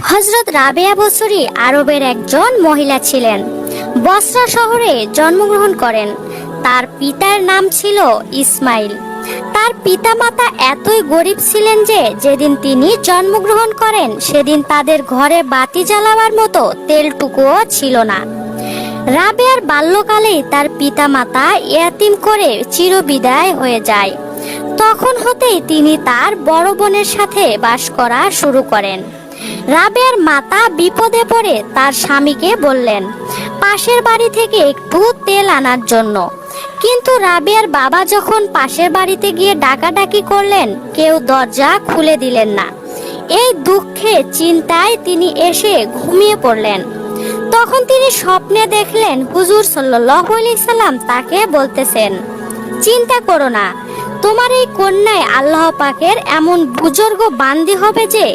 হজরত রাবেয়া বসরি আরবের একজন মহিলা ছিলেন। বসরা শহরে জন্মগ্রহণ করেন। তার পিতার নাম ছিল ইসমাইল। তার পিতামাতা এতই গরিব ছিলেন যে যেদিন তিনি জন্মগ্রহণ করেন, সেদিন তাদের ঘরে বাতি জ্বালাবার মতো তেলটুকুও ছিল না। রাবেয়ার বাল্যকালেই তার পিতামাতা ইয়াতিম করে চিরবিদায় হয়ে যায়। তখন হতেই তিনি তার বড় বোনের সাথে বাস করা শুরু করেন। রাবেয়ার মাতা বিপদে পড়ে তার স্বামীকে বললেন, পাশের বাড়ি থেকে একটু তেল আনার জন্য। কিন্তু রাবেয়ার বাবা যখন পাশের বাড়িতে গিয়ে ডাকাডাকি করলেন, কেউ দরজা খুলে দিলেন না। এই দুঃখে, চিন্তায় তিনি এসে ঘুমিয়ে পড়লেন। তখন তিনি স্বপ্নে দেখলেন হুজুর সাল্লাহ সাল্লাম তাকে বলতেছেন, চিন্তা করো না তোমার এই কন্যায় আল্লাহ পাকের এমন বুজুর্গ বান্দি হবে যে,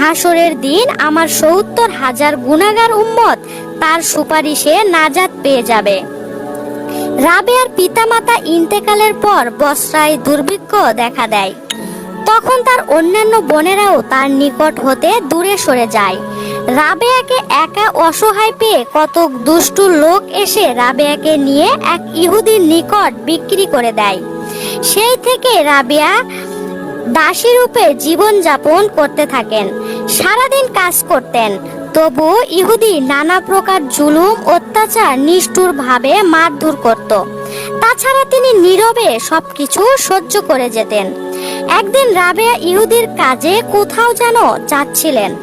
হাসরের দিন আমার সত্তর হাজার গুণাগার উম্মত তার সুপারিশে নাজাত পেয়ে যাবে। রাবেয়ার পিতামাতা ইন্তেকালের পর বসরায় দুর্ভিক্ষ দেখা দেয়। তখন তার অন্যান্য বোনেরাও তার নিকট হতে দূরে সরে যায়। রাবেয়াকে একা অসহায় পেয়ে কত দুষ্টু লোক এসে রাবেয়াকে নিয়ে এক ইহুদির নিকট বিক্রি করে দেয়। সেই থেকে রাবিয়া দাসী রূপে জীবন যাপন করতে থাকেন, সারাদিন কাজ করতেন। তবু ইহুদি নানা প্রকার জুলুম, অত্যাচার নিষ্ঠুর ভাবে মারধর করত। তাছাড়া তিনি নীরবে সবকিছু সহ্য করে যেতেন। একদিন রাবেয়া ইহুদির কাজে কোথাও যেন যাচ্ছিলেন।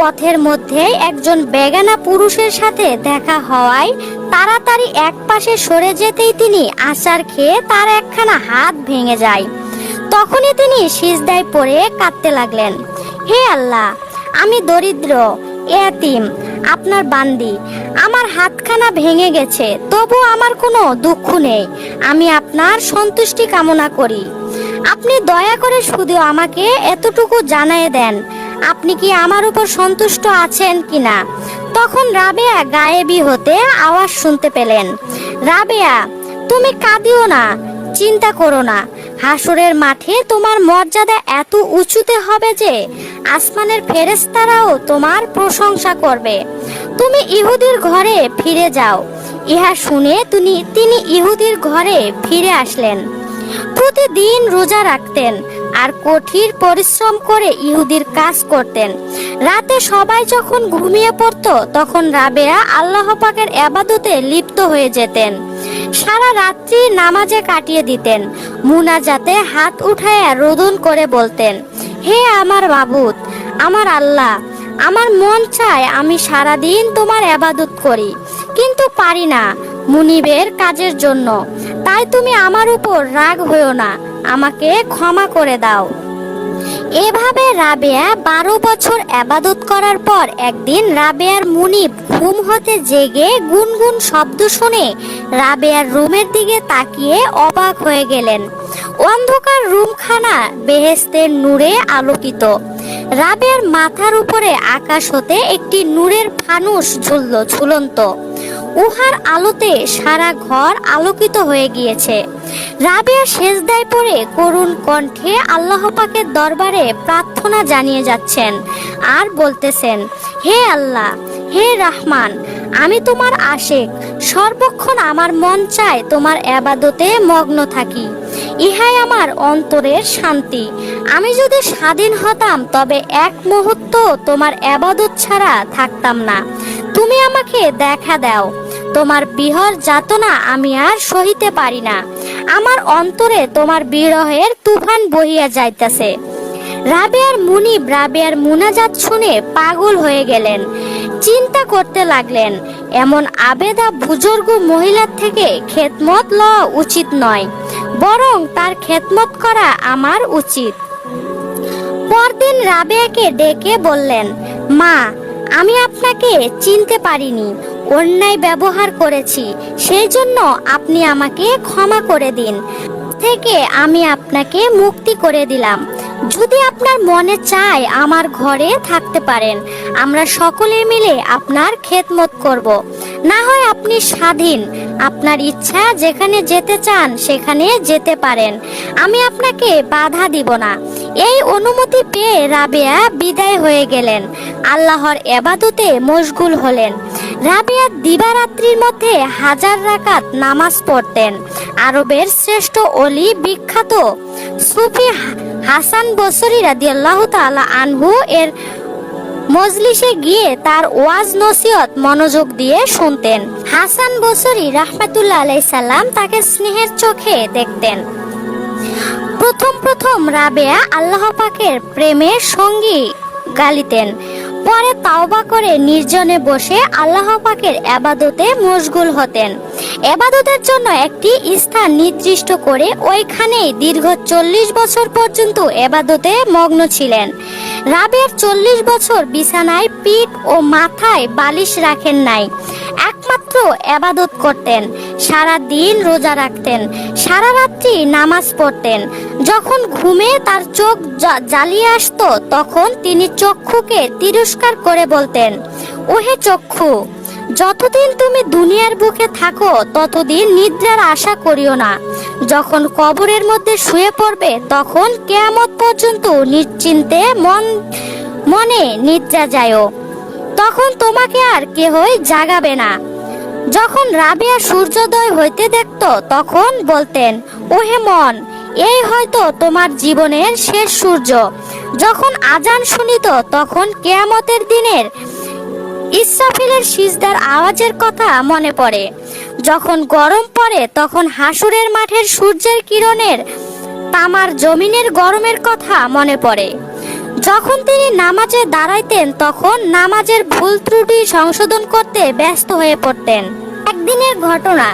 পথের মধ্যে একজন বেগানা পুরুষের সাথে দেখা হওয়ায় তাড়াতাড়ি এক পাশে সরে যেতেই তিনি আচার খেয়ে তার একখানা হাত ভেঙে যায়। তখনই তিনি সিজদায় পড়ে কাঁদতে লাগলেন। হে আল্লাহ, আমি দরিদ্র, এতিম, আপনার বান্দি, আমার হাতখানা ভেঙে গেছে, তবু আমার কোনো দুঃখ নেই, আমি আপনার সন্তুষ্টি কামনা করি। আপনি দয়া করে শুধু আমাকে এতটুকু জানায় দেন আপনি কি আমার উপর সন্তুষ্ট আছেন কিনা? তখন রাবেয়া গায়েবী হতে আওয়াজ শুনতে পেলেন। রাবেয়া, তুমি কাঁদিও না, চিন্তা করো না। হাসুরের মাঠে তোমার মর্যাদা এত উঁচুতে হবে যে আসমানের ফেরেস্তারাও তোমার প্রশংসা করবে। তুমি ইহুদির ঘরে ফিরে যাও। ইহা শুনে তিনি তিনি ইহুদির ঘরে ফিরে আসলেন। প্রতিদিন রোজা রাখতেন। আর কঠিন পরিশ্রম করে ইহুদির কাজ করতেন। রাতে সবাই যখন ঘুমিয়ে পড়ত, তখন রাবেয়া আল্লাহ পাকের আবাদতে লিপ্ত হয়ে যেতেন। সারা রাত্রি নামাজে কাটিয়ে দিতেন। মুনাজাতে হাত উঠায় রোদন করে বলতেন, হে আমার বাবুত আমার আল্লাহ, আমার মন চায় আমি সারাদিন তোমার আবাদত করি, কিন্তু পারি না মুনিবের কাজের জন্য। তাই তুমি আমার উপর রাগ হইও না। আমাকে ক্ষমা করে দাও। এভাবে রাবেয়া বারো বছর আবাদত করার পর একদিন রাবেয়ার মুনিব ঘুম হতে জেগে গুনগুন শব্দ শুনে রাবেয়ার রুমের দিকে তাকিয়ে অবাক হয়ে গেলেন। অন্ধকার রুমখানা বেহেস্তের নূরে আলোকিত। রাবেয়ার মাথার উপরে আকাশ হতে একটি নূরের ফানুস ঝুলল ঝুলন্ত। উহার আলোতে সারা ঘর আলোকিত হয়ে গিয়েছে। রাবেয়া সেজদায় পড়ে করুণ কণ্ঠে আল্লাহ পাকের দরবারে প্রার্থনা জানিয়ে যাচ্ছেন আর বলতেছেন, হে আল্লাহ, হে রহমান, আমি তোমার আশেক। সর্বক্ষণ আমার মন চায় তোমার আবাদতে মগ্ন থাকি। ইহাই আমার অন্তরের শান্তি। আমি যদি স্বাধীন হতাম, তবে এক মুহূর্ত তোমার আবাদত ছাড়া থাকতাম না। তুমি আমাকে দেখা দাও। তোমার বিহর যাতনা আমি আর সহিতে পারি না। আমার অন্তরে তোমার বিরহের তুফান বহিয়া যাইতেছে। রাবেয়ার মুনিব রাবেয়ার মুনাজাত শুনে পাগল হয়ে গেলেন। চিন্তা করতে লাগলেন, এমন আবেদা বুজুর্গ মহিলার থেকে খেদমত লওয়া উচিত নয়, বরং তার খেদমত করা আমার উচিত। পরদিন রাবেয়াকে ডেকে বললেন, মা, আমি আপনাকে চিনতে পারিনি অন্যায় ব্যবহার করেছি সেই জন্য আপনি আমাকে ক্ষমা করে দিন। থেকে আমি আপনাকে মুক্তি করে দিলাম। যদি আপনার মনে চায় আমার ঘরে থাকতে পারেন, আমরা সকলে মিলে আপনার খেদমত করব। না হয় আপনি স্বাধীন, আপনার ইচ্ছা যেখানে যেতে চান সেখানে যেতে পারেন। আমি আপনাকে বাধা দিব না। এই অনুমতি পেয়ে রাবেয়া বিদায় হয়ে গেলেন। আল্লাহর এবাদতে মশগুল হলেন। রাবেয়া দিবারাত্রির মধ্যে হাজার রাকাত নামাজ পড়তেন। আরবের শ্রেষ্ঠ অলি বিখ্যাত সুফি হাসান বসরি রাদিয়াল্লাহু তাআলা আনহু এর মজলিসে গিয়ে তার ওয়াজ নসিহত মনোযোগ দিয়ে শুনতেন। হাসান বসরি রাহমাতুল্লাহ আলাই সাল্লাম তাকে স্নেহের চোখে দেখতেন। প্রথম প্রথম রাবেয়া আল্লাহ পাকের প্রেমের সঙ্গী গালিতেন। পরে তাওবা করে নির্জনে বসে আল্লাহ পাকের এবাদতে মশগুল হতেন। এবাদতের জন্য একটি স্থান নির্দিষ্ট করে ওইখানেই দীর্ঘ চল্লিশ বছর পর্যন্ত এবাদতে মগ্ন ছিলেন। রাবের চল্লিশ বছর বিছানায় পিঠ ও মাথায় বালিশ রাখেন নাই। একমাত্র এবাদত করতেন, সারা দিন রোজা রাখতেন, সারা রাত্রি নামাজ পড়তেন। যখন ঘুমে তার চোখ জ্বালিয়ে আসতো, তখন তিনি চক্ষুকে তিরস্কার করে বলতেন, ওহে চক্ষু, যতদিন তুমি দুনিয়ার বুকে থাকো, ততদিন নিদ্রার আশা করিও না। যখন কবরের মধ্যে শুয়ে পড়বে, তখন কেয়ামত পর্যন্ত নিশ্চিন্তে মন, মনে নিদ্রা যায়ও। তখন তোমাকে আর কেহই জাগাবে না। যখন রাবিয়া সূর্যোদয় হইতে দেখত, তখন বলতেন, ওহে মন, এই হয়তো তোমার জীবনের শেষ সূর্য। যখন আজান শুনিত, তখন কেয়ামতের দিনের ইসরাফিলের সিজদার আওয়াজের কথা মনে পড়ে। যখন গরম পড়ে, তখন হাসুরের মাঠের সূর্যের কিরণের, তামার জমিনের গরমের কথা মনে পড়ে। যখন তিনি নামাজে দাঁড়াইতেন, তখন নামাজের ভুল ত্রুটি সংশোধন করতে ব্যস্ত হয়ে পড়তেন। একদিনের ঘটনা,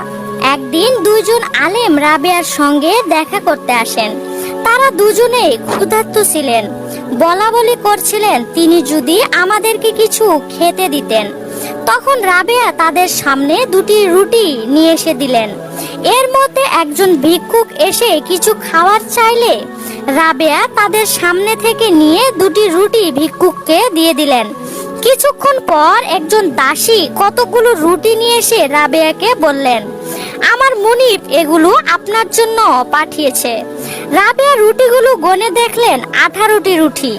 একদিন দুইজন আলেম রাবেয়ার সঙ্গে দেখা করতে আসেন। তারা দুজনেই ক্ষুধার্ত ছিলেন। বলা বলি করছিলেন, তিনি যদি আমাদেরকে কিছু খেতে দিতেন। তখন রাবেয়া তাদের সামনে দুটি রুটি নিয়ে এসে দিলেন। এর মধ্যে একজন ভিক্ষুক এসে কিছু খাওয়ার চাইলে রাবেয়া তাদের সামনে থেকে নিয়ে দুটি রুটি ভিক্ষুককে দিয়ে দিলেন। কিছুক্ষণ পর একজন দাসী কতগুলো রুটি নিয়ে এসে রাবেয়াকে বললেন, আমার মুনিপ এগুলো আপনার জন্য পাঠিয়েছে। রাবেয়া রুটিগুলো গনে দেখলেন আঠারোটি রুটি।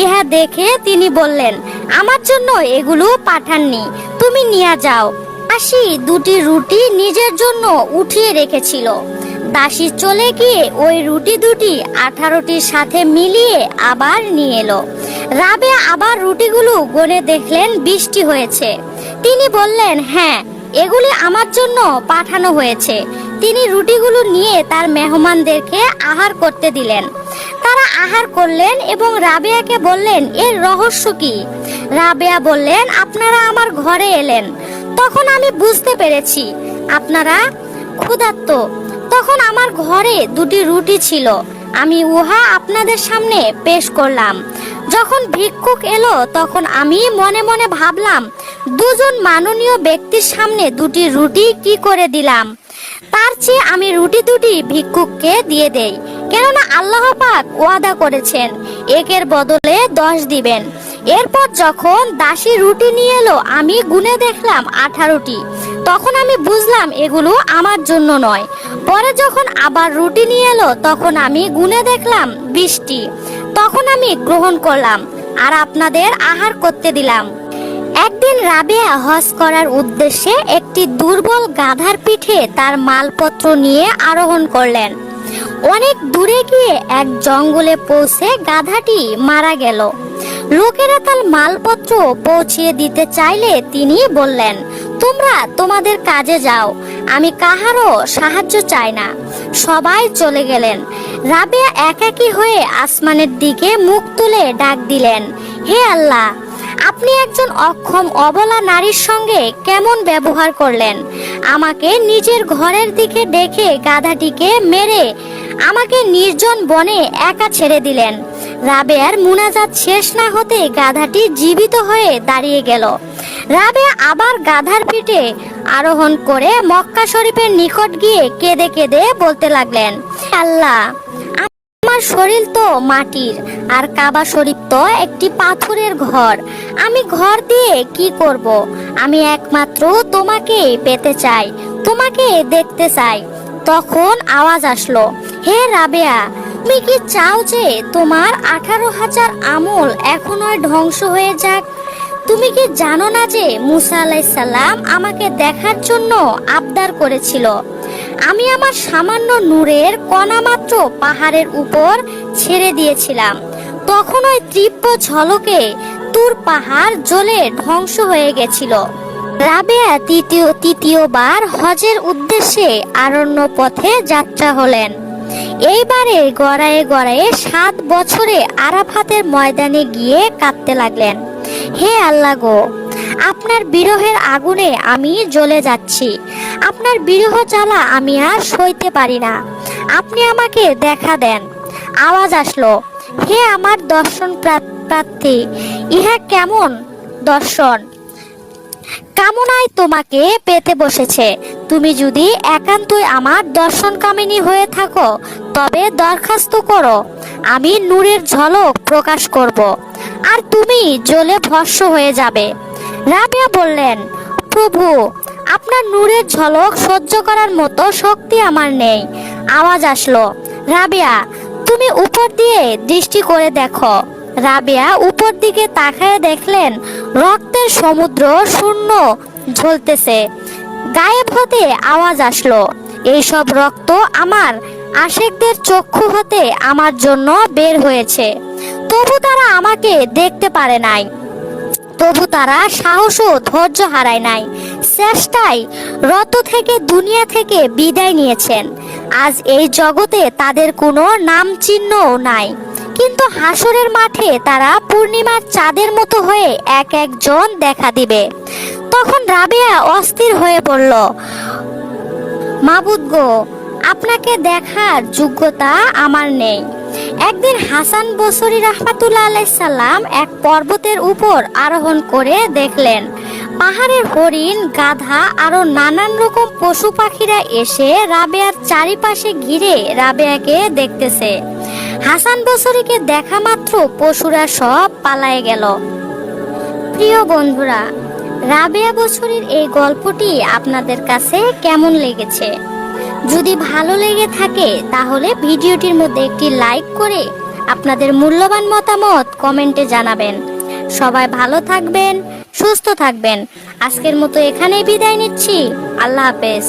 ইহা দেখে তিনি বললেন, আমার জন্য এগুলো পাঠাননি, তুমি নিয়ে যাও। দাসী দুটি রুটি নিজের জন্য উঠিয়ে রেখেছিল। দাসী চলে গিয়ে ওই রুটি দুটি আঠারোটির সাথে মিলিয়ে আবার নিয়ে এলো। রাবে আবার রুটিগুলো গনে দেখলেন বৃষ্টি হয়েছে। তিনি বললেন হ্যাঁ এগুলি আমার জন্য পাঠানো হয়েছে। তিনি রুটিগুলো নিয়ে তার মেহমানদেরকে আহার করতে দিলেন। তারা আহার করলেন এবং রাবেয়াকে বললেন, এর রহস্য কি? রাবেয়া বললেন, আপনারা আমার ঘরে এলেন। তখন আমি বুঝতে পেরেছি। আপনারা ক্ষুধার্ত তখন আমার ঘরে দুটি রুটি ছিল। আমি উহা আপনাদের সামনে পেশ করলাম। যখন ভিক্ষুক এলো, তখন আমি মনে মনে ভাবলাম, দুজন মাননীয় ব্যক্তির সামনে দুটি রুটি কি করে দিলাম? তার চেয়ে আমি রুটি দুটি ভিক্ষুককে দিয়ে দেই, কেননা আল্লাহ পাক ওয়াদা করেছেন, একের বদলে দশ দিবেন। এরপর যখন দাসী রুটি নিয়ে এলো, আমি গুনে দেখলাম আঠারোটি তখন আমি বুঝলাম, এগুলো আমার জন্য নয়। পরে যখন আবার রুটি নিয়ে এলো, তখন আমি গুনে দেখলাম বৃষ্টি তখন আমি গ্রহণ করলাম আর আপনাদের আহার করতে দিলাম। একদিন রাবেয়া হজ করার উদ্দেশ্যে একটি দুর্বল গাধার পিঠে তার মালপত্র নিয়ে আরোহণ করলেন। অনেক দূরে গিয়ে এক জঙ্গলে পৌঁছে গাধাটি মারা গেল। লোকেরা তার মালপত্র পৌঁছিয়ে দিতে চাইলে তিনি বললেন তোমরা তোমাদের কাজে যাও। আমি কাহারও সাহায্য চাই না। সবাই চলে গেলেন। রাবেয়া একাকী হয়ে আসমানের দিকে মুখ তুলে ডাক দিলেন, হে আল্লাহ, আপনি একজন অক্ষম অবলা নারীর সঙ্গে কেমন ব্যবহার করলেন? আমাকে নিজের ঘরের দিকে ডেকে গাধাটিকে মেরে আমাকে নির্জন বনে একা ছেড়ে দিলেন। রাবেয়ার মুনাজাত শেষ না হতে গাধাটি জীবিত হয়ে দাঁড়িয়ে গেল। রাবেয়া আবার গাধার পিঠে আরোহণ করে মক্কা শরীফের নিকট গিয়ে কেঁদে কেঁদে বলতে লাগলেন আল্লাহ, আমার শরীর তো মাটির, আর কাবা শরীফ তো একটি পাথরের ঘর। আমি ঘর দিয়ে কি করব? আমি একমাত্র তোমাকে পেতে চাই, তোমাকে দেখতে চাই। তখন আওয়াজ আসলো, হে রাবেয়া, তুমি কি চাও যে তোমার আঠারো হাজার আমল এখনও ধ্বংস হয়ে যাক? তুমি কি জানো না যে মুসা আলাইসাল্লাম আমাকে দেখার জন্য আবদার করেছিল? আমি আমার সামান্য নূরের কণা মাত্র পাহাড়ের উপর ছেড়ে দিয়েছিলাম। তখন ওই তীব্র ঝলকে তুর পাহাড় জ্বলে ধ্বংস হয়ে গেছিল। রাবেয়া তৃতীয়, তৃতীয়বার হজের উদ্দেশ্যে আরণ্য পথে যাত্রা হলেন। এইবারে গড়ায়ে গড়ায়ে সাত বছরে আরাফাতের ময়দানে গিয়ে কাঁদতে লাগলেন। হে আল্লাহ গো, আপনার বিরহের আগুনে আমি জ্বলে যাচ্ছি। আপনার বিরহ জ্বালা আমি আর সইতে পারি না। আপনি আমাকে দেখা দেন। আওয়াজ আসলো, হে আমার দর্শন প্রা- প্রার্থী, ইহা কেমন দর্শন? কামনায় তোমাকে পেতে বসেছে। তুমি যদি একান্তই আমার দর্শন কামিনী হয়ে থাকো, তবে দরখাস্ত করো। আমি নূরের ঝলক প্রকাশ করব। আর তুমি জ্বলে ভস্য হয়ে যাবে। রাবিয়া বললেন, প্রভু, আপনার নূরের ঝলক সহ্য করার মতো শক্তি আমার নেই। আওয়াজ আসলো, রাবিয়া, তুমি উপর দিয়ে দৃষ্টি করে দেখো। রাবিয়া উপর দিকে তাকায় দেখলেন, রক্তের সমুদ্র শূন্য ঝলতেছে। গায়েব হতে আওয়াজ আসলো, এইসব রক্ত আমার আশেকদের চক্ষু হতে আমার জন্য বের হয়েছে। তবু তারা আমাকে দেখতে পারে নাই। তবু তারা সাহস ও ধৈর্য হারায় নাই। চেষ্টায় রত থেকে দুনিয়া থেকে বিদায় নিয়েছেন। আজ এই জগতে তাদের কোনো নাম চিহ্নও নাই। কিন্তু হাসরের মাঠে তারা পূর্ণিমার চাঁদের মতো হয়ে এক একজন দেখা দিবে। তখন রাবেয়া অস্থির হয়ে পড়ল, মাবুদ গো আপনাকে দেখার যোগ্যতা আমার নেই। একদিন হাসান বসরি রহমাতুল্লাহ আলাইসাল্লাম এক পর্বতের উপর আরোহণ করে দেখলেন, পাহাড়ের হরিণ, গাধা আরও নানান রকম পশু পাখিরা এসে রাবেয়ার চারিপাশে ঘিরে রাবেয়াকে দেখতেছে। হাসান বসরিকে দেখা মাত্র পশুরা সব পালায় গেল। প্রিয় বন্ধুরা, রাবেয়া বছরের এই গল্পটি আপনাদের কাছে কেমন লেগেছে? যদি ভালো লেগে থাকে, তাহলে ভিডিওটির মধ্যে একটি লাইক করে আপনাদের মূল্যবান মতামত কমেন্টে জানাবেন। সবাই ভালো থাকবেন, সুস্থ থাকবেন। আজকের মতো এখানেই বিদায় নিচ্ছি। আল্লাহ হাফেজ।